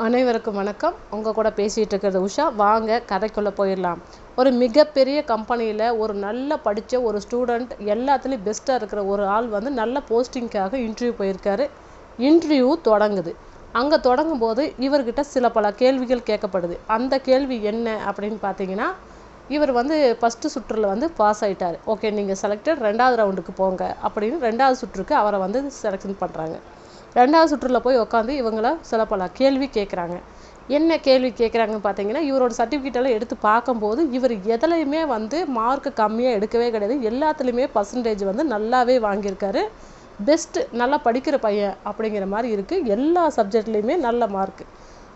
அனைவருக்கும் வணக்கம். உங்கள் கூட பேசிகிட்டு இருக்கிறது உஷா. வாங்க கதைக்குள்ளே போயிடலாம். ஒரு மிகப்பெரிய கம்பெனியில் ஒரு நல்ல படித்த ஒரு ஸ்டூடெண்ட் எல்லாத்துலேயும் பெஸ்ட்டாக இருக்கிற ஒரு ஆள் வந்து நல்ல போஸ்டிங்க்காக இன்டர்வியூ போயிருக்காரு. இன்டர்வியூ தொடங்குது. அங்கே தொடங்கும் போது இவர்கிட்ட சில பல கேள்விகள் கேட்கப்படுது. அந்த கேள்வி என்ன அப்படின்னு பார்த்தீங்கன்னா இவர் வந்து ஃபஸ்ட்டு சுற்றில் வந்து பாஸ் ஆகிட்டார் ஓகே நீங்கள் செலக்டட் ரெண்டாவது ரவுண்டுக்கு போங்க அப்படின்னு ரெண்டாவது சுற்றுக்கு அவரை வந்து செலெக்ஷன் பண்ணுறாங்க ரெண்டாவது சுற்றில் போய் உட்காந்து இவங்கள சில பல கேள்வி கேட்குறாங்க என்ன கேள்வி கேட்குறாங்கன்னு பார்த்தீங்கன்னா இவரோட சர்டிஃபிகேட்டெல்லாம் எடுத்து பார்க்கும்போது இவர் எதுலையுமே வந்து மார்க் கம்மியாக எடுக்கவே கிடையாது. எல்லாத்துலேயுமே பர்சன்டேஜ் வந்து நல்லாவே வாங்கியிருக்காரு. பெஸ்ட்டு நல்லா படிக்கிற பையன் அப்படிங்கிற மாதிரி இருக்குது எல்லா சப்ஜெக்ட்லேயுமே நல்ல மார்க்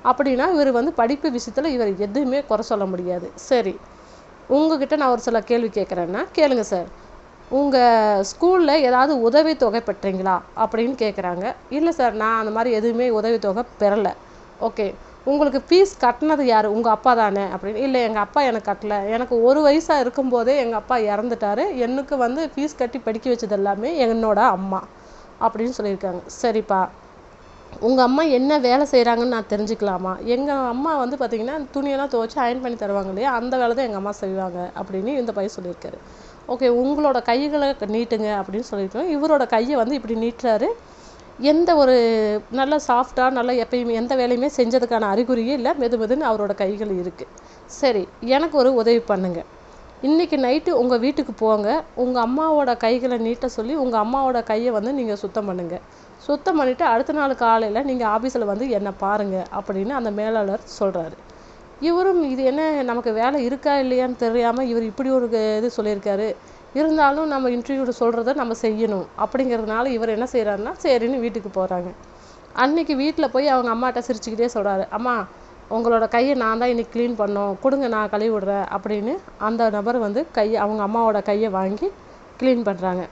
அப்படின்னா இவர் வந்து படிப்பு விஷயத்தில் இவர் எதுவுமே குறை சொல்ல முடியாது. சரி. உங்ககிட்ட நான் ஒரு சில கேள்வி கேட்குறேன்னா கேளுங்க சார் உங்கள் ஸ்கூலில் ஏதாவது உதவித்தொகை பெற்றீங்களா அப்படின்னு கேட்குறாங்க இல்லை சார் நான் அந்த மாதிரி எதுவுமே உதவித்தொகை பெறலை. ஓகே உங்களுக்கு ஃபீஸ் கட்டினது யார்? உங்கள் அப்பா தானே அப்படின்னு. இல்லை எங்கள் அப்பா எனக்கு கட்டலை. எனக்கு ஒரு வயசாக இருக்கும்போதே எங்கள் அப்பா இறந்துட்டாரு. எனக்கு வந்து ஃபீஸ் கட்டி படிக்க வச்சது எல்லாமே என்னோட அம்மா அப்படின்னு சொல்லியிருக்காங்க. சரிப்பா. உங்கள் அம்மா என்ன வேலை செய்கிறாங்கன்னு நான் தெரிஞ்சுக்கலாமா? எங்கள் அம்மா வந்து பார்த்திங்கன்னா துணியெல்லாம் துவைச்சி அயன் பண்ணி தருவாங்க இல்லையா? அந்த வேலை தான் எங்கள் அம்மா செய்வாங்க அப்படின்னு இந்த பையன் சொல்லியிருக்காரு. ஓகே உங்களோட கைகளை நீட்டுங்க அப்படின்னு சொல்லியிருக்கோம். இவரோட கையை வந்து இப்படி நீட்டுறாரு. எந்த ஒரு நல்ல சாஃப்டாக நல்ல எப்பயுமே எந்த வேலையுமே செஞ்சதுக்கான அறிகுறியே இல்லை. மெது மெதுன்னு அவரோட கைகள் இருக்குது சரி எனக்கு ஒரு உதவி பண்ணுங்க. இன்றைக்கி நைட்டு உங்கள் வீட்டுக்கு போங்க. உங்கள் அம்மாவோட கைகளை நீட்ட சொல்லி உங்கள் அம்மாவோட கையை வந்து நீங்கள் சுத்தம் பண்ணுங்கள் சுத்தம் பண்ணிவிட்டு அடுத்த நாள் காலையில் நீங்கள் ஆஃபீஸில் வந்து என்னை பாருங்கள் அப்படின்னு அந்த மேலாளர் சொல்கிறாரு இவரும் இது என்ன நமக்கு வேலை இருக்கா இல்லையான்னு தெரியாமல் இவர் இப்படி ஒரு இது சொல்லியிருக்காரு. இருந்தாலும் நம்ம இன்டர்வியூவில் சொல்கிறத நம்ம செய்யணும். அப்படிங்கிறதுனால இவர் என்ன செய்கிறாருன்னா சரின்னு வீட்டுக்கு போகிறாங்க அன்னைக்கு வீட்டில் போய் அவங்க அம்மாட்ட சிரிச்சுக்கிட்டே சொல்கிறாரு அம்மா உங்களோட கையை நான் தான் இன்றைக்கி க்ளீன் பண்ணோம். கொடுங்க நான் கழுவி விடுறேன். அப்படின்னு அந்த நபர் வந்து கையை அவங்க அம்மாவோட கையை வாங்கி க்ளீன் பண்ணுறாங்க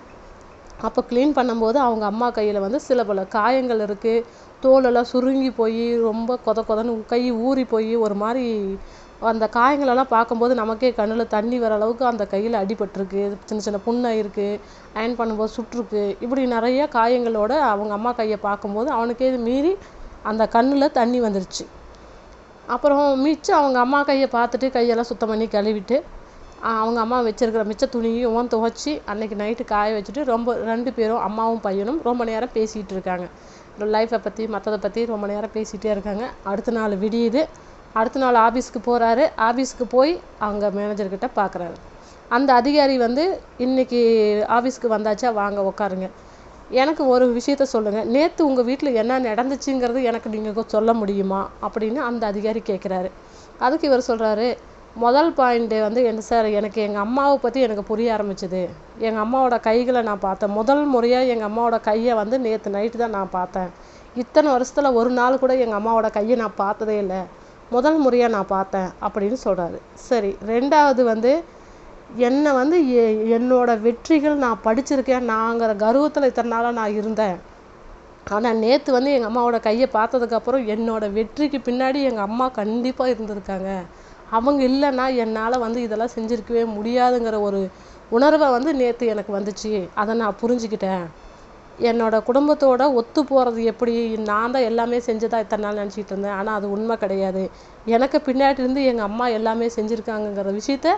அப்போ க்ளீன் பண்ணும்போது அவங்க அம்மா கையில் வந்து சில பல காயங்கள் இருக்குது தோலெல்லாம் சுருங்கி போய் ரொம்ப கொத கொதன்னு கை ஊறி போய் ஒரு மாதிரி அந்த காயங்களெல்லாம் பார்க்கும்போது நமக்கே கண்ணில் தண்ணி வர அளவுக்கு அந்த கையில் அடிபட்டிருக்கு. சின்ன சின்ன புண்ணாயிருக்கு அயர்ன் அயன் பண்ணும்போது சுட்டிருக்கு. இப்படி நிறைய காயங்களோட அவங்க அம்மா கையை பார்க்கும்போது அவனுக்கே மீறி அந்த கண்ணில் தண்ணி வந்துருச்சு. அப்புறம் மிச்சம் அவங்க அம்மா கையை பார்த்துட்டு கையெல்லாம் சுத்தம் பண்ணி கழுவிட்டு அவங்க அம்மா வச்சிருக்கிற மிச்ச துணியும் துவைச்சி அன்னைக்கு நைட்டு காய வச்சுட்டு ரொம்ப ரெண்டு பேரும் அம்மாவும் பையனும் ரொம்ப நேரம் பேசிகிட்டு இருக்காங்க. லைஃப்பை பற்றி மற்றதை பற்றி ரொம்ப நேரம் பேசிகிட்டே இருக்காங்க. அடுத்த நாள் விடியுது. அடுத்த நாள் ஆஃபீஸ்க்கு போகிறாரு ஆஃபீஸ்க்கு போய் அங்கே மேனேஜர்கிட்ட பார்க்குறாரு அந்த அதிகாரி வந்து இன்றைக்கி ஆஃபீஸ்க்கு வந்தாச்சா? வாங்க உட்காருங்க எனக்கு ஒரு விஷயத்த சொல்லுங்கள் நேற்று உங்கள் வீட்டில் என்ன நடந்துச்சுங்கிறது எனக்கு நீங்கள் சொல்ல முடியுமா? அப்படின்னு அந்த அதிகாரி கேட்குறாரு அதுக்கு இவர் சொல்கிறாரு முதல் பாயிண்ட்டு வந்து என்ன சார் எனக்கு எங்கள் அம்மாவை பற்றி எனக்கு புரிய ஆரம்பிச்சது. எங்கள் அம்மாவோட கைகளை நான் பார்த்தேன். முதல் முறையாக எங்கள் அம்மாவோட கையை வந்து நேற்று நைட்டு தான் நான் பார்த்தேன். இத்தனை வருஷத்தில் ஒரு நாள் கூட எங்கள் அம்மாவோட கையை நான் பார்த்ததே இல்லை. முதல் முறையாக நான் பார்த்தேன் அப்படின்னு சொல்கிறாரு சரி ரெண்டாவது வந்து என்னை வந்து என்னோடய வெற்றிகள் நான் படிச்சிருக்கேன். நாங்கிற கர்வத்தில் இத்தனை நாளாக நான் இருந்தேன். ஆனால் நேற்று வந்து எங்கள் அம்மாவோட கையை பார்த்ததுக்கப்புறம் என்னோடய வெற்றிக்கு பின்னாடி எங்கள் அம்மா கண்டிப்பாக இருந்திருக்காங்க. அவங்க இல்லைன்னா என்னால் வந்து இதெல்லாம் செஞ்சுருக்கவே முடியாதுங்கிற ஒரு உணர்வை வந்து நேற்று எனக்கு வந்துச்சு. அதை நான் புரிஞ்சுக்கிட்டேன். என்னோட குடும்பத்தோட ஒத்து போகிறது எப்படி? நான் தான் எல்லாமே செஞ்சதாக இத்தனை நாள் நினச்சிட்டு இருந்தேன். ஆனால் அது உண்மை கிடையாது. எனக்கு பின்னாடி இருந்து எங்கள் அம்மா எல்லாமே செஞ்சுருக்காங்கங்கிற விஷயத்த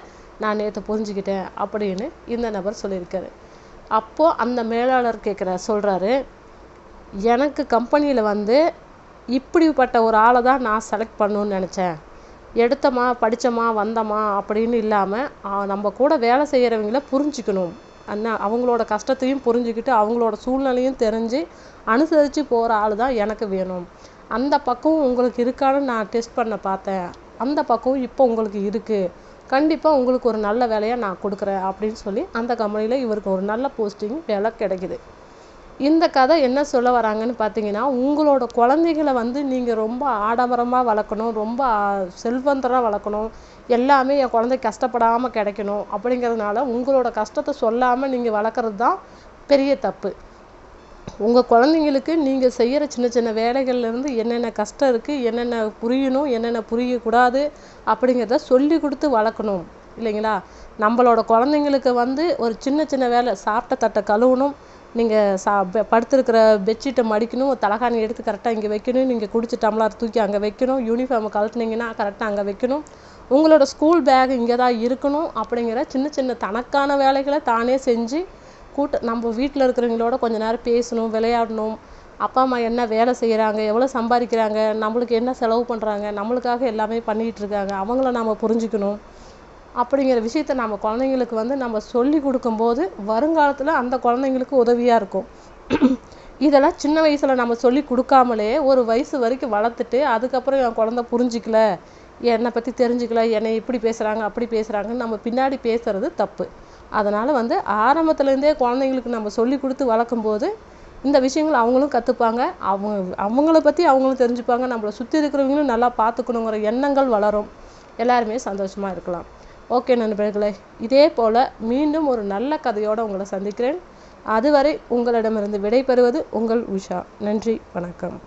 நான் நேற்று புரிஞ்சுக்கிட்டேன் அப்படின்னு இந்த நபர் சொல்லியிருக்காரு. அப்போது அந்த மேலாளர் கேட்குற சொல்கிறாரு எனக்கு கம்பெனியில் வந்து இப்படிப்பட்ட ஒரு ஆளை தான் நான் செலக்ட் பண்ணணுன்னு நினச்சேன். எடுத்தோமா படித்தோமா வந்தோமா அப்படின்னு இல்லாமல் நம்ம கூட வேலை செய்கிறவங்கள புரிஞ்சுக்கணும். அண்ணா அவங்களோட கஷ்டத்தையும் புரிஞ்சுக்கிட்டு அவங்களோட சூழ்நிலையும் தெரிஞ்சு அனுசரித்து போகிற ஆள் தான் எனக்கு வேணும். அந்த பக்கம் உங்களுக்கு இருக்கான்னு நான் டெஸ்ட் பண்ண பார்த்தேன். அந்த பக்கம் இப்போ உங்களுக்கு இருக்குது கண்டிப்பாக உங்களுக்கு ஒரு நல்ல வேலையாக நான் கொடுக்குறேன் அப்படின்னு சொல்லி அந்த கம்பெனியில் இவருக்கு ஒரு நல்ல போஸ்டிங் வேலை கிடைக்குது. இந்த கதை என்ன சொல்ல வராங்கன்னு பார்த்தீங்கன்னா உங்களோட குழந்தைகளை வந்து நீங்கள் ரொம்ப ஆடம்பரமாக வளர்க்கணும் ரொம்ப செல்வந்தராக வளர்க்கணும் எல்லாமே என் குழந்தை கஷ்டப்படாமல் கிடைக்கணும் அப்படிங்கிறதுனால உங்களோட கஷ்டத்தை சொல்லாமல் நீங்கள் வளர்க்குறது தான் பெரிய தப்பு. உங்கள் குழந்தைங்களுக்கு நீங்கள் செய்கிற சின்ன சின்ன வேலைகள்லேருந்து என்னென்ன கஷ்டம் இருக்குது என்னென்ன புரியணும் என்னென்ன புரியக்கூடாது அப்படிங்கிறத சொல்லி கொடுத்து வளர்க்கணும். இல்லைங்களா? நம்மளோட குழந்தைங்களுக்கு வந்து ஒரு சின்ன சின்ன வேலை சாப்பிட்ட தட்டை கழுவணும். நீங்கள் சா பெ- படுத்திருக்கிற பெட்ஷீட்டை மடிக்கணும் தலகாணி எடுத்து கரெக்டாக இங்கே வைக்கணும் நீங்கள் குடிச்ச டம்ளர் தூக்கி அங்கே வைக்கணும் யூனிஃபார்மை கழட்டுனீங்கன்னா கரெக்டாக அங்கே வைக்கணும். உங்களோட ஸ்கூல் பேக் இங்கே தான் இருக்கணும் அப்படிங்கிற சின்ன சின்ன தனக்கான வேலைகளை தானே செஞ்சு கூட்ட நம்ம வீட்டில் இருக்கிறவங்களோட கொஞ்ச நேரம் பேசணும் விளையாடணும். அப்பா அம்மா என்ன வேலை செய்கிறாங்க எவ்வளோ சம்பாதிக்கிறாங்க நம்மளுக்கு என்ன செலவு பண்ணுறாங்க நம்மளுக்காக எல்லாமே பண்ணிகிட்டு இருக்காங்க அவங்கள நாம் புரிஞ்சுக்கணும். அப்படிங்கிற விஷயத்த நம்ம குழந்தைங்களுக்கு வந்து நம்ம சொல்லி கொடுக்கும்போது வருங்காலத்தில் அந்த குழந்தைங்களுக்கு உதவியாக இருக்கும். இதெல்லாம் சின்ன வயசில் நம்ம சொல்லி கொடுக்காமலே ஒரு வயசு வரைக்கும் வளர்த்துட்டு அதுக்கப்புறம் என் குழந்த புரிஞ்சிக்கல என்னை பற்றி தெரிஞ்சுக்கல என்னை இப்படி பேசுகிறாங்க அப்படி பேசுகிறாங்கன்னு நம்ம பின்னாடி பேசுகிறது தப்பு. அதனால் வந்து ஆரம்பத்துலேருந்தே குழந்தைங்களுக்கு நம்ம சொல்லி கொடுத்து வளர்க்கும் போது இந்த விஷயங்கள் அவங்களும் கற்றுப்பாங்க அவங்க அவங்கள பற்றி அவங்களும் தெரிஞ்சுப்பாங்க. நம்மளை சுற்றி இருக்கிறவங்களும் நல்லா பார்த்துக்கணுங்கிற எண்ணங்கள் வளரும். எல்லாருமே சந்தோஷமாக இருக்கலாம். ஓகே நண்பர்களே இதே போல் மீண்டும் ஒரு நல்ல கதையோடு உங்களை சந்திக்கிறேன். அதுவரை உங்களிடமிருந்து விடைபெறுவது உங்கள் உஷா. நன்றி வணக்கம்.